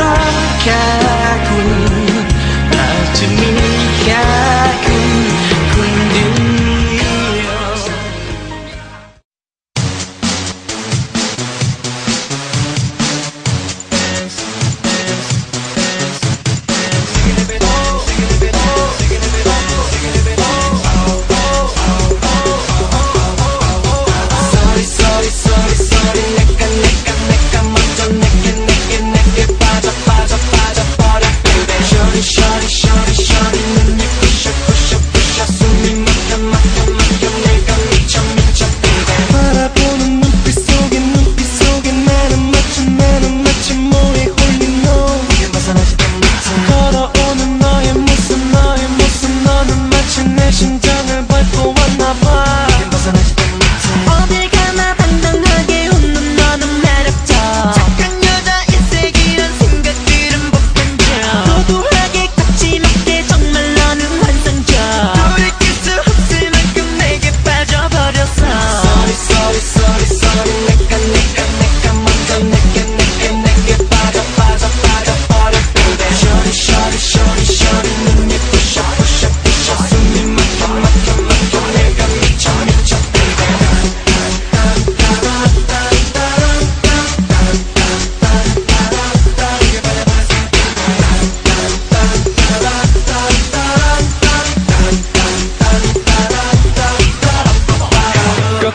รักแค่คุณอาจจะมี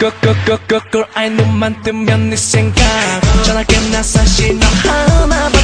끄끄끄끄끄 아이 눈만 뜨면 네 생각. 전화게 나 사실 너 하나밖에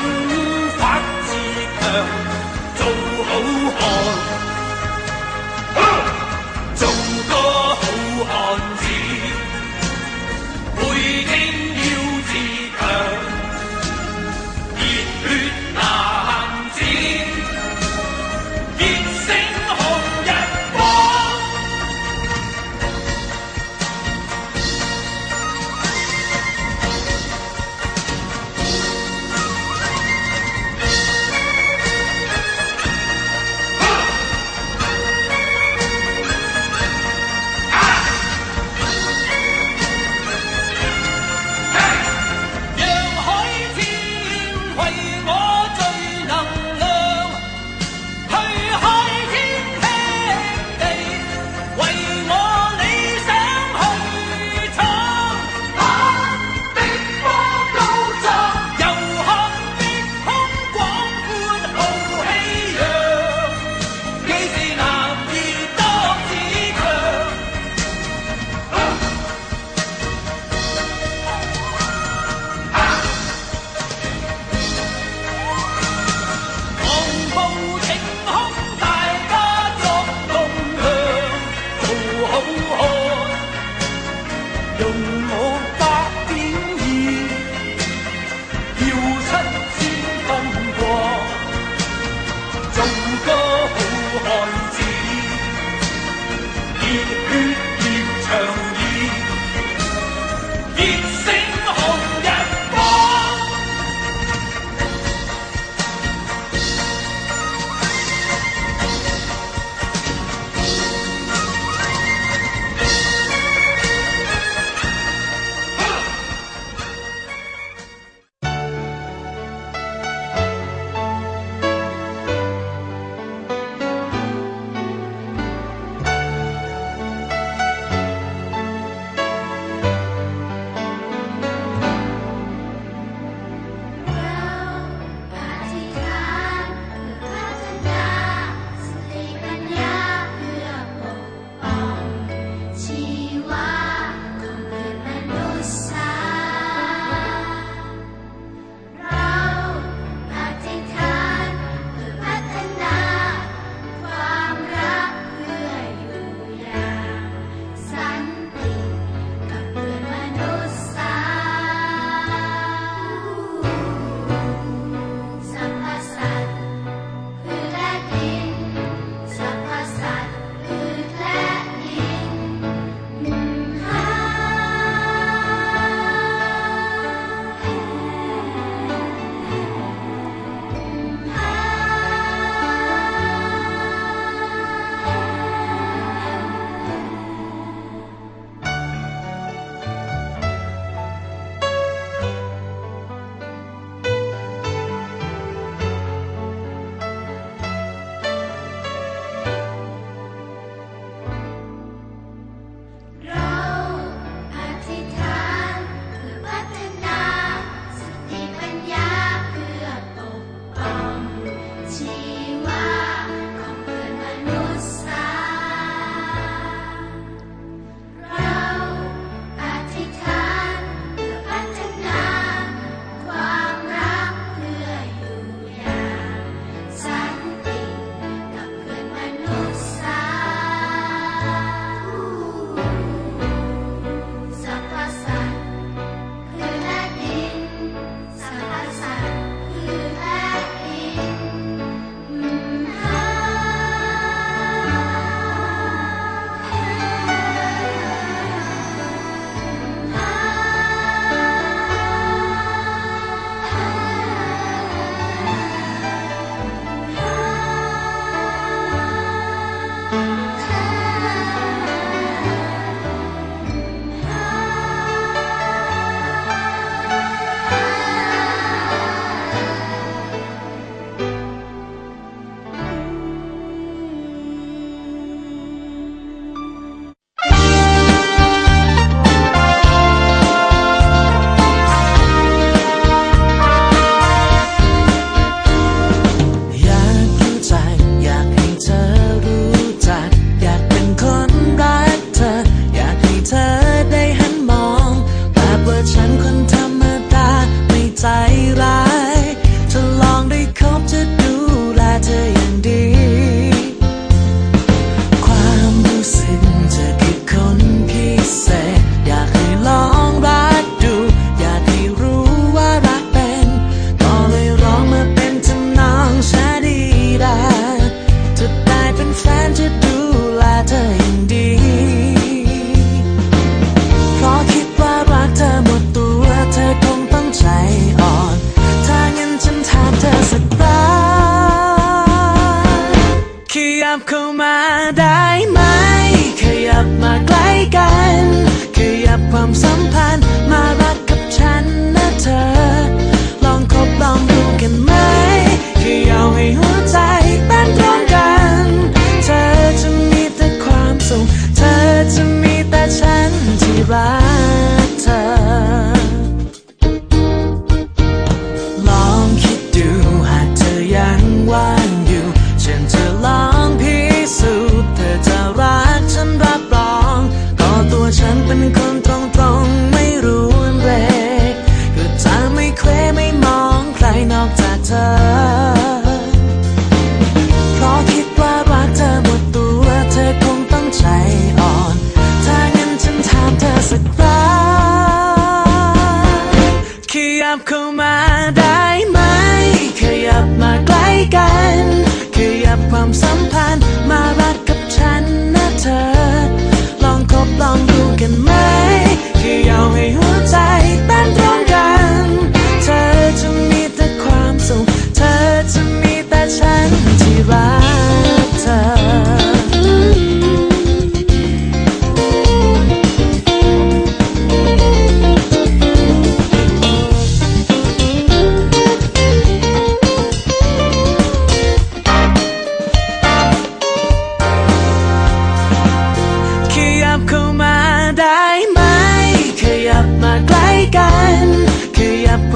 Bye. blanco.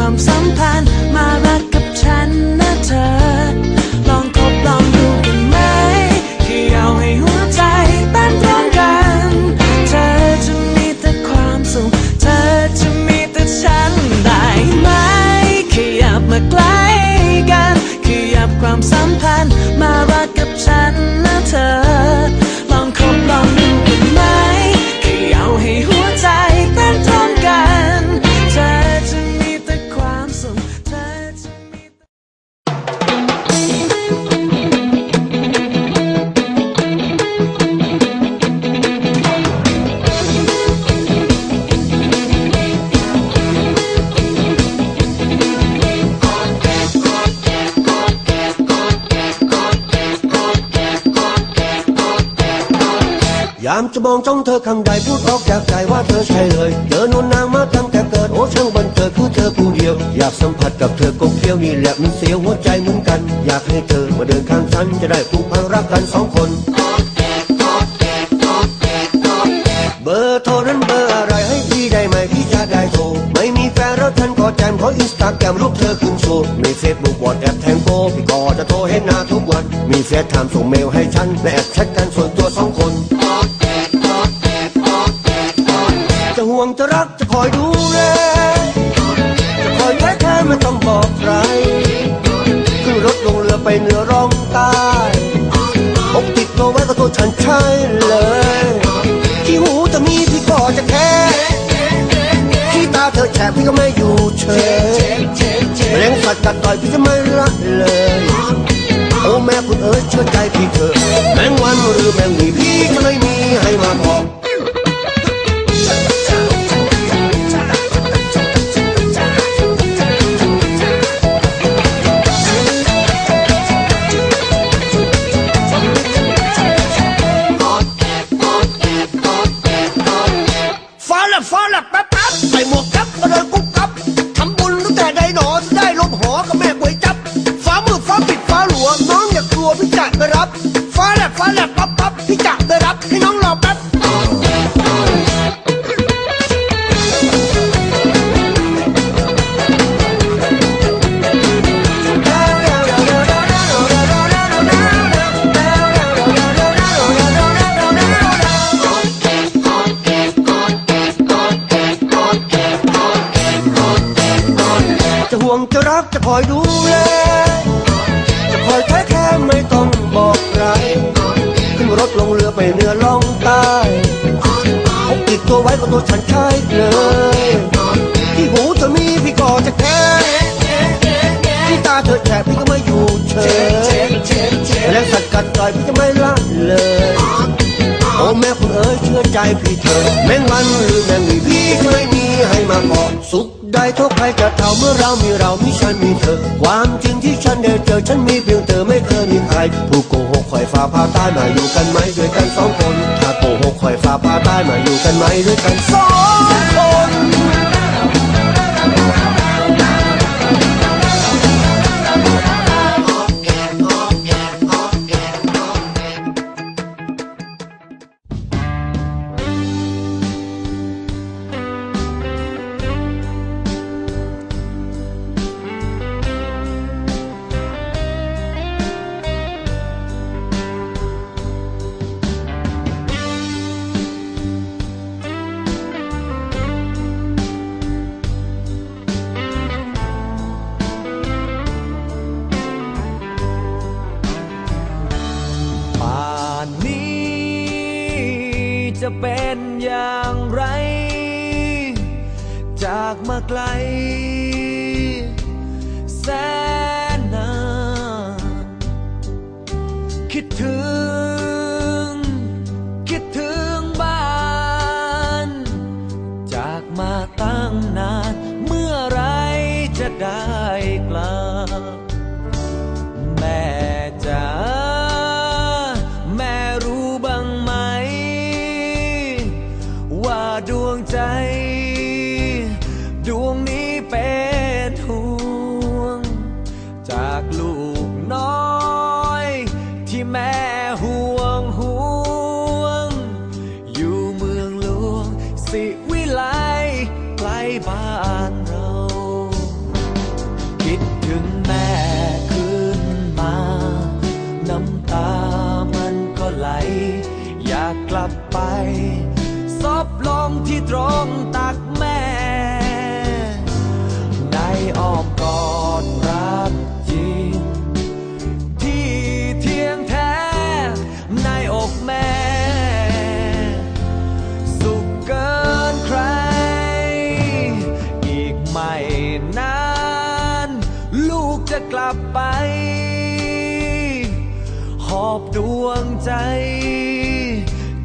ความสัมพันธ์มารักกับฉันนะเธอ ลองคบลองดูกันไหมแค่เอาให้หัวใจเต้นพร้อมกัน เธอจะมีแต่ความสุข เธอจะมีแต่ฉันได้ไหมขยับมาใกล้กันขยับความสัมพันธ์ามจะมองจ้องเธอข้างใดพูดออกจากใจว่าเธอใช่เลยเจอนวนนางมาตั้งแต่เกิดโอ้ช่างบันเกิดคือเธอผู้เดียว อยากสัมผัสกับเธอก็เคี้ยวนี่แหละมันเสียวหัวใจเหมือนกัน อยากให้เธอมาเดินข้างฉันจะได้ผูกพันรักกันสองคน เบอร์โทรนั้นเบอร์อะไรให้พี่ได้ไหมพี่จะได้โทรไม่มีแฟนแล้วฉันก็แจมขออินสตาแกรมรูปเธอขึ้นโชว์มีเฟซบุ๊กวอทแอปแทงโกพี่ก็จะโทรเห็นหน้าทุกวัน มีเฟซไทม์ส่งเมลให้ฉันและแอดแชทกันส่วนตัวสองคน ห่วงจะรักจะคอยดูแลจะคอยแค่แค่ไม่ต้องบอกใครขึ้นรถลงเรือไปเหนือร่องใต้อกติดตัวไว้ก็ตัวฉันใช่เลย ที่หูจะมีพี่ก็จะแค่ที่ตาเธอแฉะพี่ก็ไม่อยู่เฉยแมลงสัตว์กัดต่อยพี่จะไม่ละเลยโอ้แม่คุณเอ๋ยเชื่อใจพี่เถอะแมงวันหรือแมงวีพี่ก็ไม่มีให้มาบอก เธอแฉะพี่ก็ไม่อยู่เฉยแล้วสัตว์กัดต่อยพี่จะไม่ละเลย โอ้แม่คุณเอ๋ยเชื่อใจพี่เธอ แมงมันหรือแมงวีพี่ก็ไม่มีให้มาบอกสุขได้เท่าใครจะเท่าเมื่อเรามีเรามีฉันมีเธอ ความจริงที่ฉันได้เจอฉันมีเพียงเธอไม่เคยมีใคร ผู้โกหกคอยฟ้าพาตายมาอยู่กันไหมด้วยกันสองคนถ้าโกหกคอยฟ้าพาตายมาอยู่กันไหมด้วยกันสอง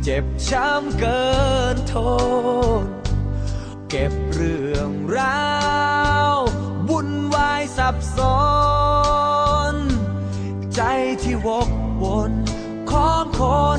เจ็บช้ำเกินทน เก็บเรื่องราววุ่นวายสับสน ใจที่วกวนของคน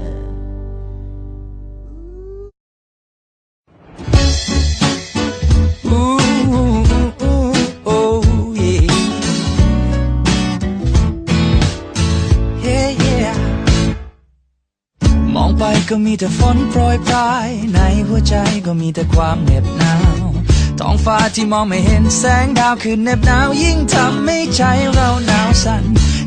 ก็มีแต่ฝนโปรยปลาย ในหัวใจก็มีแต่ความเหน็บหนาว ท้องฟ้าที่มองไม่เห็นแสงดาวคือเหน็บหนาว ยิ่งทำให้ใจเราหนาวสั่น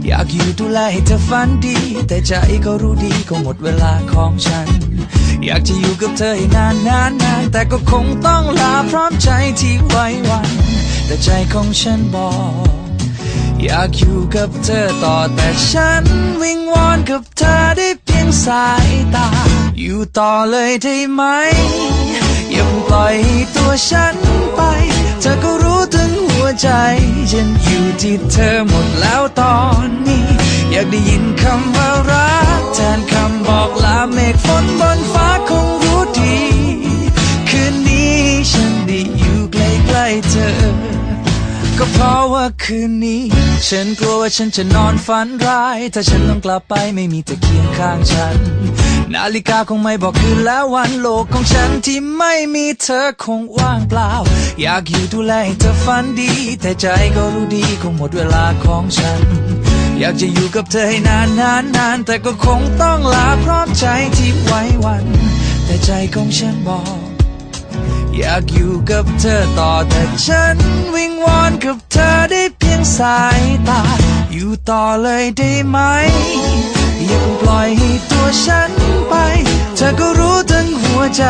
อยากอยู่ดูแลให้เธอฝันดี แต่ใจก็รู้ดีก็หมดเวลาของฉัน อยากจะอยู่กับเธอให้นานนานนานแต่ก็คงต้องลาพร้อมใจที่ไว้วัน แต่ใจของฉันบอกอยากอยู่กับเธอต่อแต่ฉันวิงวอนกับเธอได้ งสายตา อยู่ต่อเลยได้ไหม อย่าเพิ่งปล่อยตัวฉันไป เธอก็รู้ถึงหัวใจ ฉันอยู่ที่เธอหมดแล้วตอนนี้ อยากได้ยินคำว่ารักแทนคำบอกลาเมฆฝนบนฟ้าคงรู้ดี คืนนี้ฉันได้อยู่ใกล้ๆเธอ ก็เพราะว่าคืนนี้ ฉันกลัวว่าฉันจะนอนฝันร้าย ถ้าฉันต้องกลับไปไม่มีเธอเคียงข้างฉัน นาฬิกาคงไม่บอกคืนแล้ววันโลกของฉันที่ไม่มีเธอคงว่างเปล่า อยากอยู่ดูแลให้เธอฝันดี แต่ใจก็รู้ดีคงหมดเวลาของฉัน อยากจะอยู่กับเธอให้นานนานนานแต่ก็คงต้องลาเพร้อมใจที่ไว้วัน แต่ใจของฉันบอก อยากอยู่กับเธอต่อแต่ฉันวิงวอนกับเธอได้เพียงสายตา อยู่ต่อเลยได้ไหม อย่าปล่อยให้ตัวฉันไป เธอก็รู้ทั้งหัวใจ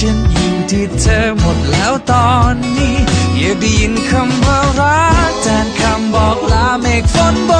ฉันอยู่ที่เธอหมดแล้วตอนนี้ อยากได้ยินคำว่ารักแทนคำบอกลาเมฆฝนบน